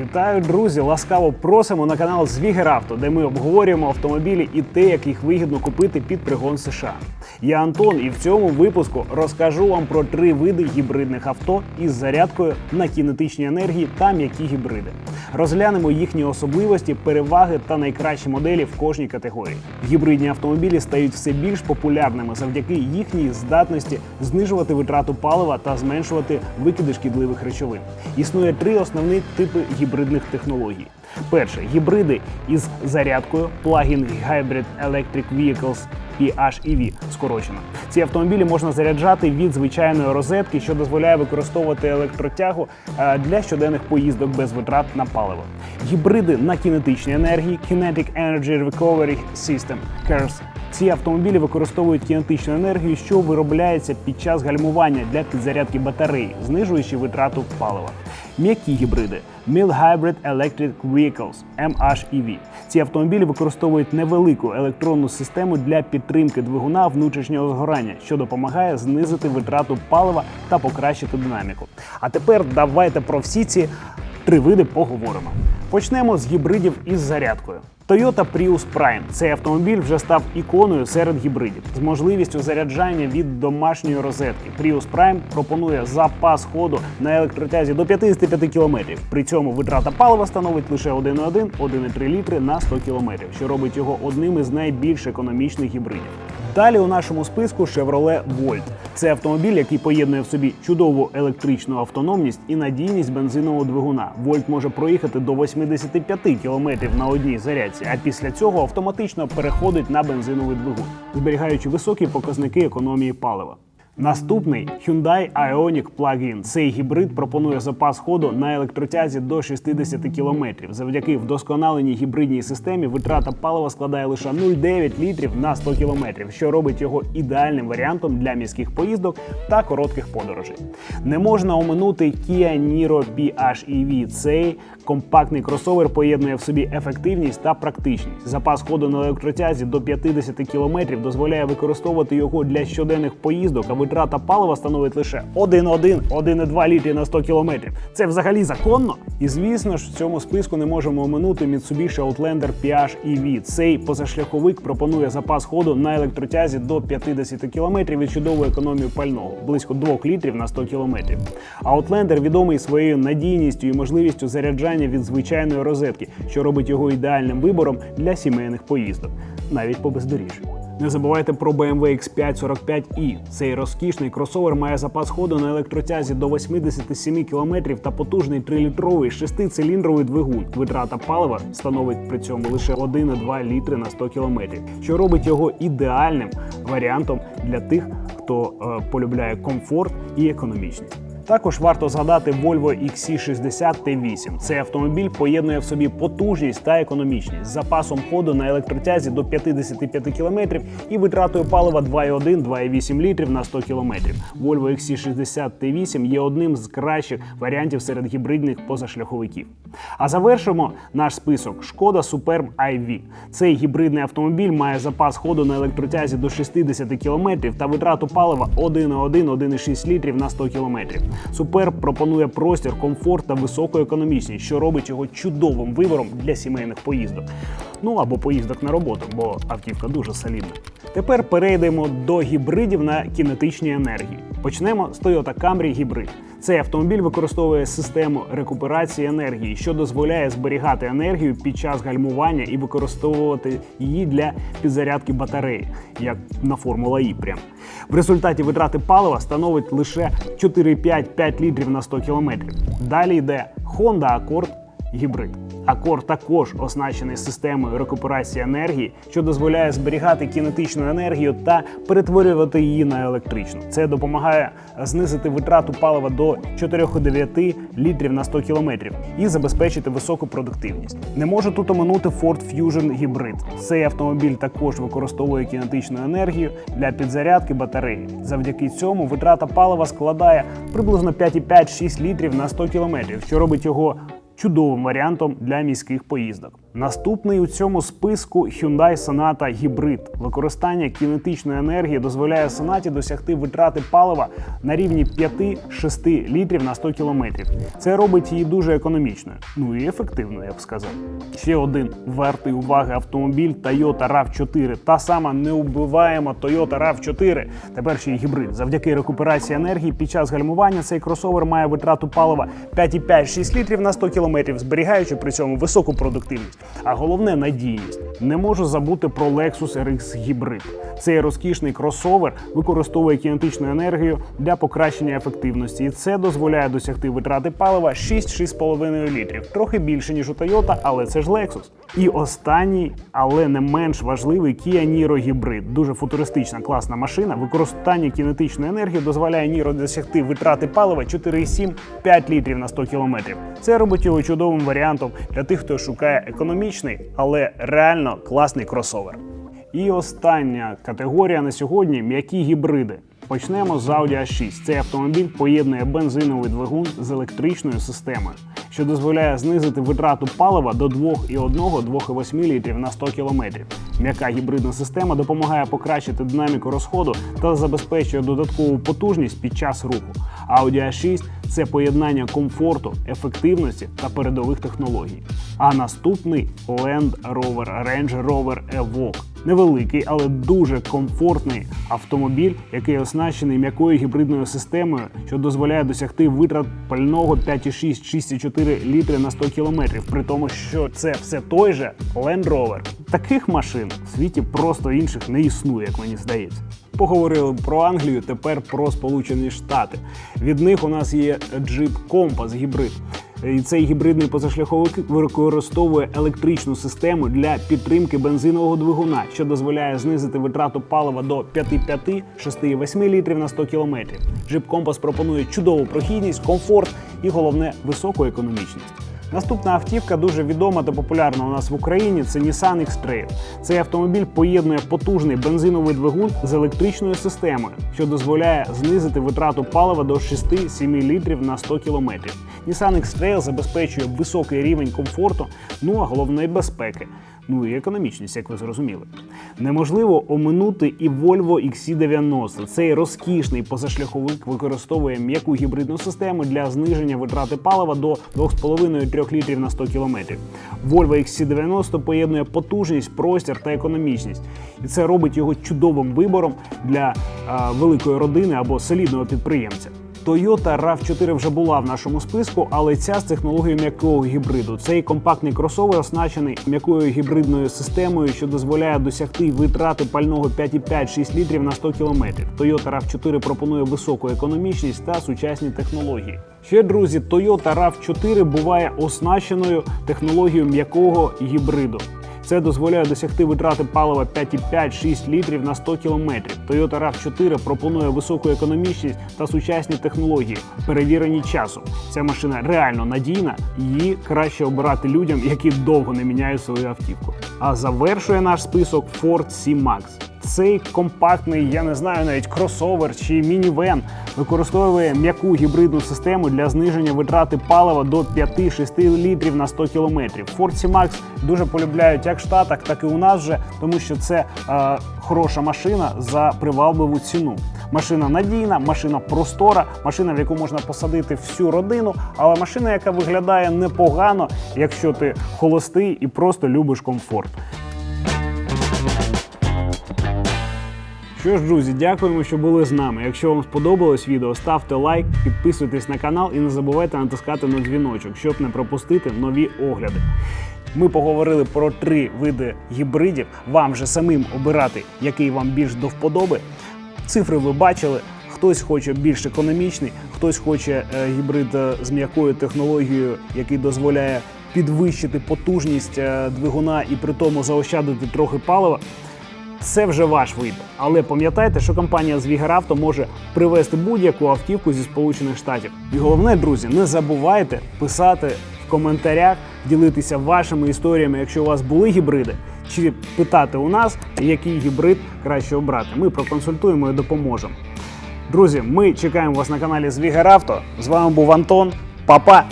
Вітаю, друзі! Ласкаво просимо на канал Звігеравто, де ми обговорюємо автомобілі і те, як їх вигідно купити під пригон США. Я Антон, і в цьому випуску розкажу вам про три види гібридних авто із зарядкою на кінетичній енергії та м'які гібриди. Розглянемо їхні особливості, переваги та найкращі моделі в кожній категорії. Гібридні автомобілі стають все більш популярними завдяки їхній здатності знижувати витрату палива та зменшувати викиди шкідливих речовин. Існує три основні типи гібридних технологій. Перше гібриди із зарядкою Plug-in Hybrid Electric Vehicles PHEV скорочено. Ці автомобілі можна заряджати від звичайної розетки, що дозволяє використовувати електротягу е, для щоденних поїздок без витрат на паливо. Гібриди на кінетичній енергії Kinetic Energy Recovery System KERS. Ці автомобілі використовують кінетичну енергію, що виробляється під час гальмування для підзарядки батареї, знижуючи витрату палива. М'які гібриди Mild Hybrid Electric Vehicles MHEV. Ці автомобілі використовують невелику електронну систему для підтримки двигуна внутрішнього згорання, що допомагає знизити витрату палива та покращити динаміку. А тепер давайте про всі ці три види поговоримо. Почнемо з гібридів із зарядкою. Toyota Prius Prime. Цей автомобіль вже став іконою серед гібридів з можливістю заряджання від домашньої розетки. Prius Prime пропонує запас ходу на електротязі до 55 км. При цьому витрата палива становить лише 1,1 1,3 літри на 100 км, що робить його одним із найбільш економічних гібридів. Далі у нашому списку Chevrolet Volt. Це автомобіль, який поєднує в собі чудову електричну автономність і надійність бензинового двигуна. Вольт може проїхати до 85 км на одній зарядці, а після цього автоматично переходить на бензиновий двигун, зберігаючи високі показники економії палива. Наступний Hyundai Ioniq Plug-in. Цей гібрид пропонує запас ходу на електротязі до 60 км. Завдяки вдосконаленій гібридній системі витрата палива складає лише 0,9 літрів на 100 км, що робить його ідеальним варіантом для міських поїздок та коротких подорожей. Не можна оминути Kia Niro PHEV. Цей компактний кросовер поєднує в собі ефективність та практичність. Запас ходу на електротязі до 50 км дозволяє використовувати його для щоденних поїздок, а витрата палива становить лише 1,1-1,2 літрі на 100 км. Це взагалі законно? І звісно ж, в цьому списку не можемо оминути Mitsubishi Outlander PHEV. Цей позашляховик пропонує запас ходу на електротязі до 50 км від чудової економії пального близько 2 літрів на 100 км. Outlander відомий своєю надійністю і можливістю заряджання від звичайної розетки, що робить його ідеальним вибором для сімейних поїздок, навіть по бездоріжжю. Не забувайте про BMW X5 45i. Цей розкішний кросовер має запас ходу на електротязі до 87 км та потужний 3-літровий 6-циліндровий двигун. Витрата палива становить при цьому лише 1,2 літри на 100 км, що робить його ідеальним варіантом для тих, хто е, полюбляє комфорт і економічність. Також варто згадати Volvo XC60 T8. Цей автомобіль поєднує в собі потужність та економічність з запасом ходу на електротязі до 55 км і витратою палива 2,1-2,8 літрів на 100 км. Volvo XC60 T8 є одним з кращих варіантів серед гібридних позашляховиків. А завершимо наш список Шкода Superb iV. Цей гібридний автомобіль має запас ходу на електротязі до 60 км та витрату палива 1,1-1,6 літрів на 100 км. Superb пропонує простір, комфорт та високу економічність, що робить його чудовим вибором для сімейних поїздок. Ну або поїздок на роботу, бо автівка дуже солідна. Тепер перейдемо до гібридів на кінетичній енергії. Почнемо з Toyota Camry Hybrid. Цей автомобіль використовує систему рекуперації енергії, що дозволяє зберігати енергію під час гальмування і використовувати її для підзарядки батареї, як на Формула І. Прям в результаті витрати палива становить лише 4,5-5 літрів на 100 км. Далі йде Honda Accord гібрид. Акорд також оснащений системою рекуперації енергії, що дозволяє зберігати кінетичну енергію та перетворювати її на електричну. Це допомагає знизити витрату палива до 4,9 літрів на 100 кілометрів і забезпечити високу продуктивність. Не можу тут оминути Ford Fusion Hybrid. Цей автомобіль також використовує кінетичну енергію для підзарядки батареї. Завдяки цьому витрата палива складає приблизно 5,5-6 літрів на 100 кілометрів, що робить його чудовим варіантом для міських поїздок. Наступний у цьому списку Hyundai Sonata Hybrid. Використання кінетичної енергії дозволяє Sonata досягти витрати палива на рівні 5-6 літрів на 100 кілометрів. Це робить її дуже економічною, ну і ефективною, я б сказав. Ще один вартий уваги автомобіль Toyota RAV4. Та сама неубиваєма Toyota RAV4. Тепер ще й гібрид. Завдяки рекуперації енергії під час гальмування цей кросовер має витрату палива 5,5-6 літрів на 100 кілометрів, зберігаючи при цьому високу продуктивність. А головне надійність. Не можу забути про Lexus RX Hybrid. Цей розкішний кросовер використовує кінетичну енергію для покращення ефективності, і це дозволяє досягти витрати палива 6-6,5 літрів. Трохи більше ніж у Toyota, але це ж Lexus. І останній, але не менш важливий Kia Niro Hybrid. Дуже футуристична класна машина. Використання кінетичної енергії дозволяє Niro досягти витрати палива 4,7-5 літрів на 100 кілометрів. Це робить його чудовим варіантом для тих, хто шукає економічний, але реально класний кросовер. І остання категорія на сьогодні м'які гібриди. Почнемо з Audi A6. Цей автомобіль поєднує бензиновий двигун з електричною системою, що дозволяє знизити витрату палива до 2,1-2,8 літрів на 100 кілометрів. М'яка гібридна система допомагає покращити динаміку розходу та забезпечує додаткову потужність під час руху. Audi A6 – це поєднання комфорту, ефективності та передових технологій. А наступний Land Rover Range Rover Evoque. Невеликий, але дуже комфортний автомобіль, який оснащений м'якою гібридною системою, що дозволяє досягти витрат пального 5,6-6,4 літри на 100 кілометрів. При тому, що це все той же Land Rover. Таких машин в світі просто інших не існує, як мені здається. Поговорили про Англію, тепер про Сполучені Штати. Від них у нас є Jeep Compass гібрид. І цей гібридний позашляховик використовує електричну систему для підтримки бензинового двигуна, що дозволяє знизити витрату палива до 5,5-6,8 літрів на 100 кілометрів. Jeep Compass пропонує чудову прохідність, комфорт і головне високу економічність. Наступна автівка дуже відома та популярна у нас в Україні. Це Nissan X-Trail. Цей автомобіль поєднує потужний бензиновий двигун з електричною системою, що дозволяє знизити витрату палива до 6-7 літрів на 100 кілометрів. Nissan X-Trail забезпечує високий рівень комфорту, ну а головне безпеки. Ну і економічність, як ви зрозуміли. Неможливо оминути і Volvo XC90. Цей розкішний позашляховик використовує м'яку гібридну систему для зниження витрати палива до 2,5-3 літрів на 100 кілометрів. Volvo XC90 поєднує потужність, простір та економічність. І це робить його чудовим вибором для а, великої родини або солідного підприємця. Toyota RAV4 вже була в нашому списку, але ця з технологією м'якого гібриду. Цей компактний кросовер оснащений м'якою гібридною системою, що дозволяє досягти витрати пального 5,5-6 літрів на 100 кілометрів. Toyota RAV4 пропонує високу економічність та сучасні технології. Ще друзі, Toyota RAV4 буває оснащеною технологією м'якого гібриду. Це дозволяє досягти витрати палива 5,5-6 літрів на 100 кілометрів. Toyota RAV4 пропонує високу економічність та сучасні технології, перевірені часом. Ця машина реально надійна, її краще обирати людям, які довго не міняють свою автівку. А завершує наш список Ford C-Max. Цей компактний, я не знаю, навіть кросовер чи мінівен використовує м'яку гібридну систему для зниження витрати палива до 5-6 літрів на 100 кілометрів. Ford C-Max дуже полюбляють як в Штатах, так і у нас вже, тому що це е, хороша машина за привабливу ціну. Машина надійна, машина простора, машина, в яку можна посадити всю родину, але машина, яка виглядає непогано, якщо ти холостий і просто любиш комфорт. Що ж, друзі, дякуємо, що були з нами. Якщо вам сподобалось відео, ставте лайк, підписуйтесь на канал і не забувайте натискати на дзвіночок, щоб не пропустити нові огляди. Ми поговорили про три види гібридів. Вам же самим обирати, який вам більш до вподоби. Цифри ви бачили. Хтось хоче більш економічний, хтось хоче е, гібрид е, з м'якою технологією, який дозволяє підвищити потужність е, двигуна і при тому заощадити трохи палива. Це вже ваш вибір. Але пам'ятайте, що компанія Звігеравто може привезти будь-яку автівку зі Сполучених Штатів. І головне, друзі, не забувайте писати в коментарях, ділитися вашими історіями, якщо у вас були гібриди, чи питати у нас, який гібрид краще обрати. Ми проконсультуємо і допоможемо. Друзі, ми чекаємо вас на каналі Звігеравто. З вами був Антон. Па-па!